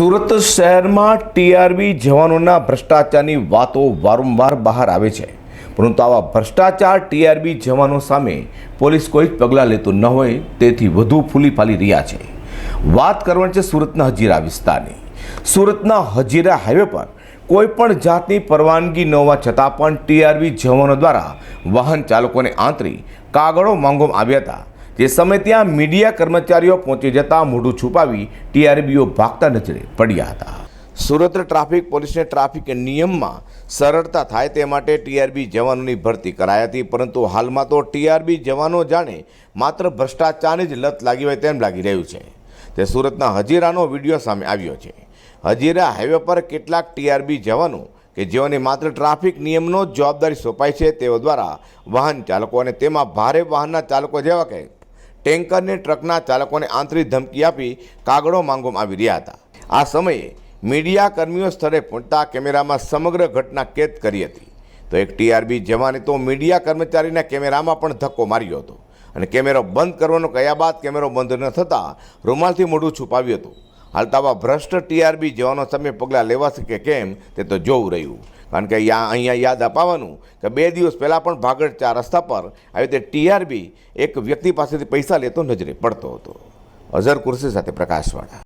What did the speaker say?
સુરત શહેરમાં ટીઆરબી જવાનોના ભ્રષ્ટાચારની વાતો વારંવાર બહાર આવે છે. પરંતુ આવા ભ્રષ્ટાચાર ટીઆરબી જવાનો સામે પોલીસ કોઈ જ પગલાં લેતું ન હોય તેથી વધુ ફૂલી ફાલી રહ્યા છે. વાત કરવાની છે સુરતના હજીરા વિસ્તારની. સુરતના હજીરા હાઈવે પર કોઈ પણ જાતની પરવાનગી ન હોવા છતાં પણ ટીઆરબી જવાનો દ્વારા વાહન ચાલકોને આંતરી કાગળો માંગવામાં આવ્યા હતા. જે સમયે ત્યાં મીડિયા કર્મચારીઓ પહોંચી જતા મોઢું છુપાવી ટીઆરબીઓ ભાગતા નજરે પડ્યા હતા. સુરત ટ્રાફિક પોલીસને ટ્રાફિક નિયમમાં સરળતા થાય તે માટે ટીઆરબી જવાનોની ભરતી કરાઈ હતી, પરંતુ હાલમાં તો ટીઆરબી જવાનો જાણે માત્ર ભ્રષ્ટાચારની જ લત લાગી હોય તેમ લાગી રહ્યું છે. તે સુરતના હજીરાનો વીડિયો સામે આવ્યો છે. હજીરા હાઈવે પર કેટલાક ટીઆરબી જવાનો કે જેઓને માત્ર ટ્રાફિક નિયમનો જ જવાબદારી સોંપાય છે તેઓ દ્વારા વાહન ચાલકો અને તેમાં ભારે વાહનના ચાલકો જેવા કે ટેન્કરને ટ્રકના ચાલકોને આંતરિક ધમકી આપી કાગળો માંગવામાં આવી રહ્યા હતા. આ સમયે મીડિયા કર્મીઓ સ્થળે પહોંચતા કેમેરામાં સમગ્ર ઘટના કેદ કરી હતી. તો એક ટીઆરબી જવાને તો મીડિયા કર્મચારીના કેમેરામાં પણ ધક્કો માર્યો હતો અને કેમેરો બંધ કરવાનો કહ્યા બાદ કેમેરો બંધ ન થતાં રૂમાલથી મોઢું છુપાવ્યું હતું. હાલ તો આવા ભ્રષ્ટ ટીઆરબી જવાનો સામે પગલાં લેવાશે કે કેમ તે તો જોવું રહ્યું. કારણ કે યા, અહીંયા યાદ અપાવવાનું કે બે દિવસ પહેલાં પણ ભાગળ ચાર રસ્તા પર આવી રીતે ટીઆરબી એક વ્યક્તિ પાસેથી પૈસા લેતો નજરે પડતો હતો. અઝર કુર્સી સાથે પ્રકાશવાળા.